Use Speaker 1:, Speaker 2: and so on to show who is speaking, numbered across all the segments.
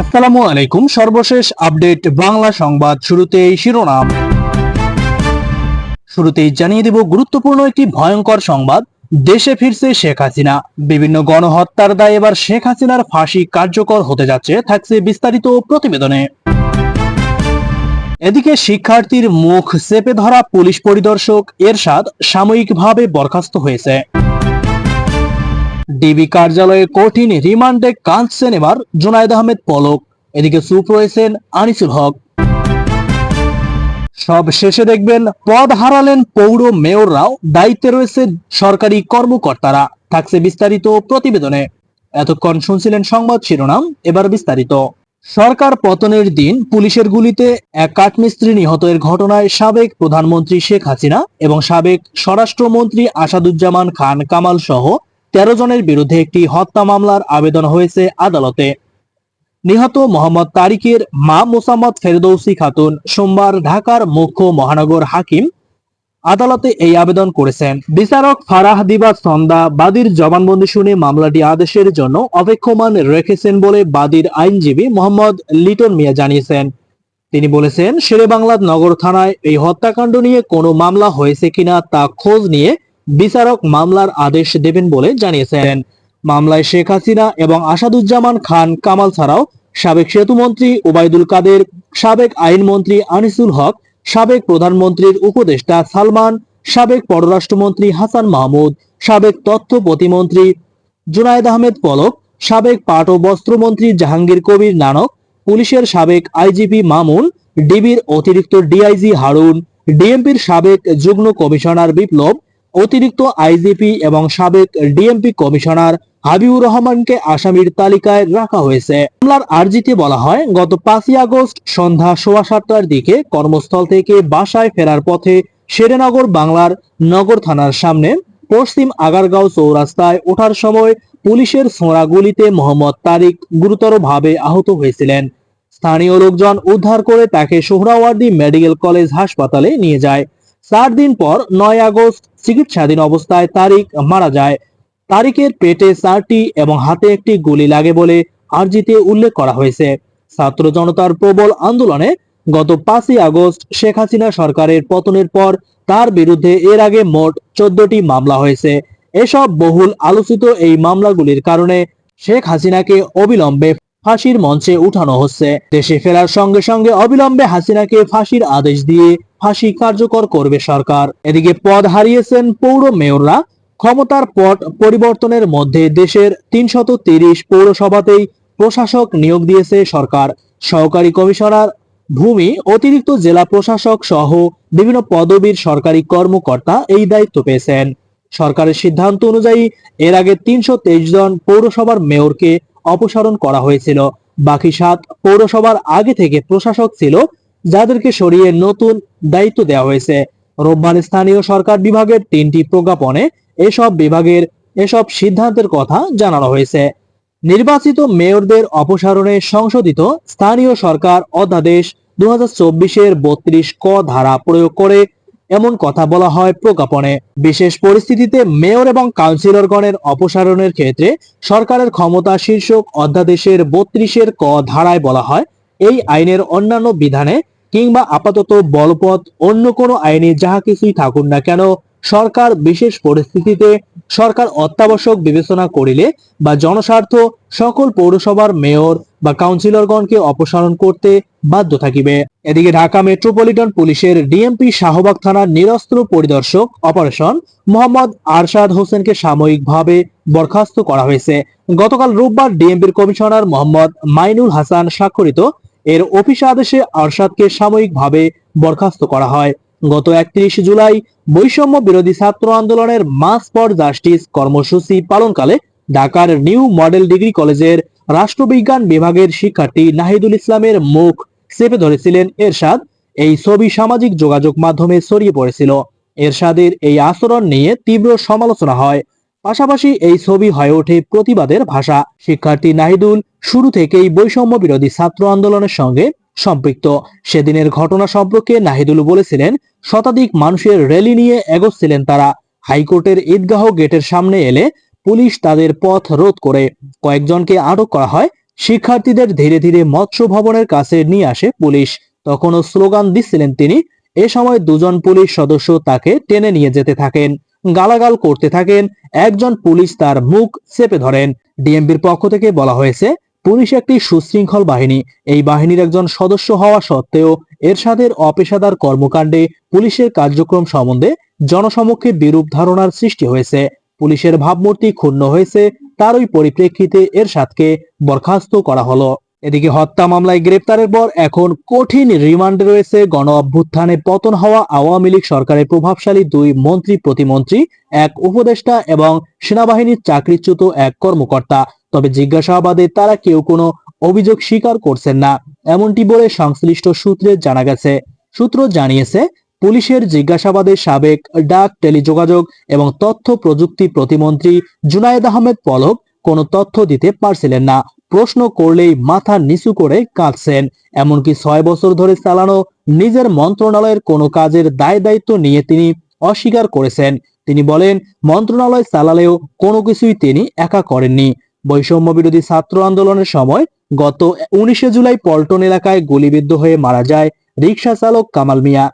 Speaker 1: আসসালামু আলাইকুম। সর্বশেষ আপডেট বাংলা সংবাদ শুরুতেই শিরোনাম। শুরুতেই জানিয়ে দেব গুরুত্বপূর্ণ একটি ভয়ঙ্কর সংবাদ। দেশে ফিরছে শেখ হাসিনা। বিভিন্ন গণহত্যার দায় এবার শেখ হাসিনার ফাঁসি কার্যকর হতে যাচ্ছে, থাকছে বিস্তারিত প্রতিবেদনে। এদিকে শিক্ষার্থীর মুখ চেপে ধরা পুলিশ পরিদর্শক এরশাদ সাময়িকভাবে বরখাস্ত হয়েছে। ডিবি কার্যালয়ে কঠিন রিমান্ডে কাঁদছেন এবার জুনায়দ আহমেদ পলক। এদিকে চুপ রয়েছেন আনিসুল হক। সব শেষে দেখবেন, পদ হারালেন পৌর মেয়ররাও দায়িত্বে রয়েছে সরকারি কর্মকর্তারা। থাকছে বিস্তারিত প্রতিবেদনে। এতক্ষণ শুনছিলেন সংবাদ শিরোনাম, এবার বিস্তারিত। সরকার পতনের দিন পুলিশের গুলিতে এক কাঠমিস্ত্রি নিহতের ঘটনায় সাবেক প্রধানমন্ত্রী শেখ হাসিনা এবং সাবেক স্বরাষ্ট্রমন্ত্রী আসাদুজ্জামান খান কামাল সহ তেরো জনের বিরুদ্ধে একটি হত্যা মামলার আবেদন হয়েছে আদালতে। নিহত মোহাম্মদ তারিকের মা মোসাম্মদ ফেরদৌসি খাতুন সোমবার ঢাকার মুখ্য মহানগর হাকিম আদালতে এই আবেদন করেছেন। বিচারক ফারাহ দিবা সন্দা বাদীর জবানবন্দি শুনে মামলাটি আদেশের জন্য অপেক্ষমান রেখেছেন বলে বাদীর আইনজীবী মোহাম্মদ লিটন মিয়া জানিয়েছেন। তিনি বলেছেন, শেরেবাংলা নগর থানায় এই হত্যাকাণ্ড নিয়ে কোনো মামলা হয়েছে কিনা তা খোঁজ নিয়ে বিচারক মামলার আদেশ দেবেন বলে জানিয়েছেন। মামলায় শেখ হাসিনা এবং আসাদুজ্জামান খান কামাল ছাড়াও সাবেক সেতুমন্ত্রী ওবায়দুল কাদের, সাবেক আইনমন্ত্রী আনিসুল হক, সাবেক প্রধানমন্ত্রীর উপদেষ্টা সালমান, সাবেক পররাষ্ট্রমন্ত্রী হাসান মাহমুদ, সাবেক তথ্য প্রতিমন্ত্রী জুনায়েদ আহমেদ পলক, সাবেক পাট ও বস্ত্রমন্ত্রী জাহাঙ্গীর কবির নানক, পুলিশের সাবেক আইজিপি মামুন, ডিবির অতিরিক্ত ডিআইজি হারুন, ডিএমপির সাবেক যুগ্ম কমিশনার বিপ্লব অতিরিক্ত আইজিপি এবং সাবেক ডিএমপি কমিশনার হাবিবুর রহমানকে আসামির তালিকায় রাখা হয়েছে। মামলার আর্জিতে বলা হয়, গত পাঁচই আগস্ট সন্ধ্যা সোয়া সাতটার দিকে কর্মস্থল থেকে বাসায় ফেরার পথে শেরেনগর বাংলার নগর থানার সামনে পশ্চিম আগারগাঁও চৌরাস্তায় ওঠার সময় পুলিশের ছোঁড়া গুলিতে মোহাম্মদ তারিক গুরুতরভাবে আহত হয়েছিলেন। স্থানীয় লোকজন উদ্ধার করে তাকে সোহরাওয়ার্দী মেডিকেল কলেজ হাসপাতালে নিয়ে যায়। চার দিন পর নয় আগস্ট চিকিৎসাধীন অবস্থায় তারিক মারা যায়। তারিকের পেটে চারটি এবং হাতে একটি গুলি লাগে বলে আরজিতে উল্লেখ করা হয়েছে। ছাত্র জনতার প্রবল আন্দোলনে গত পাঁচই আগস্ট শেখ হাসিনা সরকারের পতনের পর তার বিরুদ্ধে এর আগে মোট চোদ্দটি মামলা হয়েছে। এসব বহুল আলোচিত এই মামলাগুলির কারণে শেখ হাসিনাকে অবিলম্বে ফাঁসির মঞ্চে উঠানো হচ্ছে। দেশে ফেরার সঙ্গে সঙ্গে অবিলম্বে হাসিনাকে ফাঁসির আদেশ দিয়ে ফাঁসি কার্যকর করবে সরকার। এদিকে পদ হারিয়েছেন পৌর মেয়ররা। ক্ষমতার পট পরিবর্তনের মধ্যে দেশের তিনশত তিরিশ পৌরসভাতেই প্রশাসক নিয়োগ দিয়েছে সরকার। সহকারী কমিশনার ভূমি, অতিরিক্ত জেলা প্রশাসক সহ বিভিন্ন পদবীর সরকারি কর্মকর্তা এই দায়িত্ব পেয়েছেন। সরকারের সিদ্ধান্ত অনুযায়ী, এর আগে তিনশো তেইশ জন পৌরসভার মেয়রকে অপসারণ করা হয়েছিল। বাকি সাত পৌরসভার আগে থেকে প্রশাসক ছিল, যাদেরকে সরিয়ে নতুন দায়িত্ব দেওয়া হয়েছে। রোববার স্থানীয় সরকার বিভাগের তিনটি প্রজ্ঞাপনে এসব বিভাগের এসব সিদ্ধান্তের কথা জানানো হয়েছে। নির্বাচিত মেয়রদের অপসারণে সংশোধিত স্থানীয় সরকার অধ্যাদেশ দু হাজার চব্বিশের বত্রিশ ক ধারা প্রয়োগ করে এমন কথা বলা হয় প্রজ্ঞাপনে। বিশেষ পরিস্থিতিতে মেয়র এবং কাউন্সিলরগণের অপসারণের ক্ষেত্রে সরকারের ক্ষমতা শীর্ষক অধ্যাদেশের বত্রিশের ক ধারায় বলা হয়, এই আইনের অন্যান্য বিধানে কিংবা আপাতত বলপথ অন্য কোনো আইনে যাহা কিছুই থাকুন না কেন, সরকার বিশেষ পরিস্থিতিতে সরকার অত্যাবশ্যক বিবেচনা করিলে বা জনস্বার্থ সকল পৌরসভার মেয়র বা কাউন্সিলরগণকে অপসারণ করতে বাধ্য থাকিবে। এদিকে ঢাকা মেট্রোপলিটন পুলিশের ডিএমপি শাহবাগ থানার নিরস্ত্র পরিদর্শক অপারেশন মোহাম্মদ আরশাদ হোসেনকে সাময়িকভাবে বরখাস্ত করা হয়েছে। গতকাল রোববার ডিএমপির কমিশনার মোহাম্মদ মাইনুল হাসান স্বাক্ষরিত এর অফিস আদেশে আরশাদকে সাময়িকভাবে বরখাস্ত করা হয়। গত একত্রিশ জুলাই বৈষম্য বিরোধী ছাত্র আন্দোলনের মাস ফর জাস্টিস কর্মসূচি পালনকালে ঢাকার নিউ মডেল ডিগ্রি কলেজের রাষ্ট্রবিজ্ঞান বিভাগের শিক্ষার্থী নাহিদুল ইসলামের মুখ চেপে ধরেছিলেন এরশাদ। এই ছবি সামাজিক যোগাযোগ মাধ্যমে ছড়িয়ে পড়েছিল। এরশাদের এই আচরণ নিয়ে তীব্র সমালোচনা হয়। পাশাপাশি এই ছবি হয়ে ওঠে প্রতিবাদের ভাষা। শিক্ষার্থী নাহিদুল শুরু থেকেই বৈষম্য বিরোধী ছাত্র আন্দোলনের সঙ্গে সম্পৃক্ত। সেদিনের ঘটনা সম্পর্কে নাহিদুল বলেছিলেন, শতাধিক মানুষের র্যালি নিয়ে এগোচ্ছিলেন তারা। হাইকোর্টের ঈদগাহ গেটের সামনে এলে পুলিশ তাদের পথ রোধ করে। কয়েকজনকে আটক করা হয়। শিক্ষার্থীদের ধীরে ধীরে মৎস্য ভবনের কাছে নিয়ে আসে পুলিশ। তখনও স্লোগান দিচ্ছিলেন তিনি, এ সময় দুজন পুলিশ সদস্য তাকে টেনে নিয়ে যেতে থাকেন, গালাগাল করতে থাকেন, একজন পুলিশ তার মুখ চেপে ধরেন। ডিএমবির পক্ষ থেকে বলা হয়েছে পুলিশ একটি সুশৃঙ্খল বাহিনী। এই বাহিনীর একজন সদস্য হওয়া সত্ত্বেও এরশাদের অপেশাদার কর্মকাণ্ডে পুলিশের কার্যক্রম সম্বন্ধে জনসমক্ষে বিরূপ ধারণার সৃষ্টি হয়েছে। পুলিশের ভাবমূর্তি ক্ষুণ্ণ হয়েছে, তারই পরিপ্রেক্ষিতে এরশাদকে বরখাস্ত করা হলো। এদিকে হত্যা মামলায় গ্রেপ্তারের পর এখন কঠিন রিমান্ডে রয়েছে গণ অভ্যুত্থানে পতন হওয়া আওয়ামী লীগ সরকারের প্রভাবশালী দুই মন্ত্রী প্রতিমন্ত্রী, এক উপদেষ্টা এবং সেনাবাহিনীর চাকরিচ্যুত এক কর্মকর্তা। তবে জিজ্ঞাসাবাদে তারা কেউ কোনো অভিযোগ স্বীকার করছেন না, এমনটি বলে সংশ্লিষ্ট সূত্রে জানা গেছে। সূত্র জানিয়েছে, পুলিশের জিজ্ঞাসাবাদে সাবেক ডাক টেলিযোগাযোগ এবং তথ্য প্রযুক্তি প্রতিমন্ত্রী জুনায়েদ আহমেদ পলক কোনো তথ্য দিতে পারছিলেন না। প্রশ্ন করলেই মাথা নিচু করে কাঁদছেন। এমনকি ছয় বছর ধরে চালানো নিজের মন্ত্রণালয়ের কোনো কাজের দায় দায়িত্ব নিয়ে তিনি অস্বীকার করেছেন। তিনি বলেন, মন্ত্রণালয় চালালেও কোনো কিছুই তিনি একা করেননি। বৈষম্য বিরোধী ছাত্র আন্দোলনের সময় গত উনিশে জুলাই পল্টন এলাকায় গুলিবিদ্ধ হয়ে মারা যায় রিক্সা চালক কামাল মিয়া।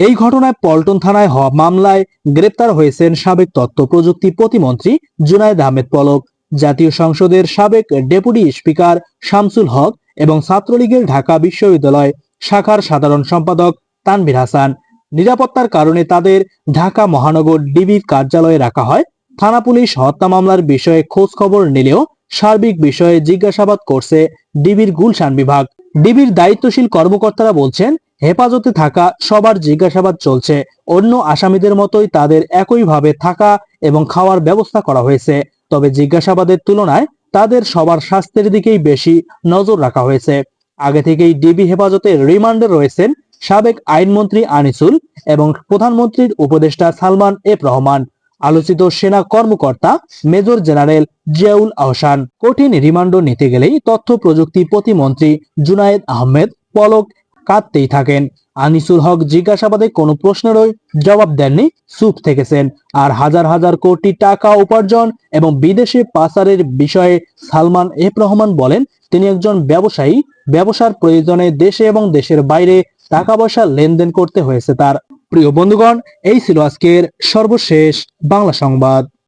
Speaker 1: এই ঘটনায় পল্টন থানায় হওয়া মামলায় গ্রেপ্তার হয়েছেন সাবেক তথ্য প্রযুক্তি প্রতিমন্ত্রী জুনায়দ আহমেদ পলক। জাতীয় সংসদের সাবেক ডেপুটি স্পিকার শামসুল হক এবং ছাত্রলীগের ঢাকা বিশ্ববিদ্যালয় শাখার সাধারণ সম্পাদক তানভীর হাসান। নিরাপত্তার কারণে তাদের ঢাকা মহানগর ডিবির কার্যালয়ে রাখা হয়। থানা পুলিশ হত্যা মামলার বিষয়ে খোঁজ খবর নিলেও সার্বিক বিষয়ে জিজ্ঞাসাবাদ করছে ডিবির গুলশান বিভাগ। ডিবির দায়িত্বশীল কর্মকর্তারা বলছেন, হেফাজতে থাকা সবার জিজ্ঞাসাবাদ চলছে। অন্য আসামিদের মতোই তাদের একইভাবে থাকা এবং খাওয়ার ব্যবস্থা করা হয়েছে। তবে জিজ্ঞাসাবাদের তুলনায় তাদের সবার স্বাস্থ্যের দিকেই বেশি নজর রাখা হয়েছে। আগে থেকেই ডিবি হেফাজতে রিমান্ডে রয়েছেন সাবেক আইনমন্ত্রী আনিসুল এবং প্রধানমন্ত্রীর উপদেষ্টা সালমান এফ রহমান। আলোচিত সেনা কর্মকর্তা মেজর জেনারেল জিয়াউল আহসান। কঠিন রিমান্ড নিতে গেলেই তথ্য প্রযুক্তি প্রতিমন্ত্রী জুনায়েদ আহমেদ, পলক কাঁদতেই থাকেন। আনিসুল হক জিজ্ঞাসাবাদে কোনো প্রশ্নেরই জবাব দেননি, চুপ থেকেছেন। আর হাজার হাজার কোটি টাকা উপার্জন এবং বিদেশে পাচারের বিষয়ে সালমান এফ রহমান বলেন, তিনি একজন ব্যবসায়ী। ব্যবসার প্রয়োজনে দেশে এবং দেশের বাইরে টাকা পয়সা লেনদেন করতে হয়েছে তার। প্রিয় বন্ধুগণ, এই ছিল আজকের সর্বশেষ বাংলা সংবাদ।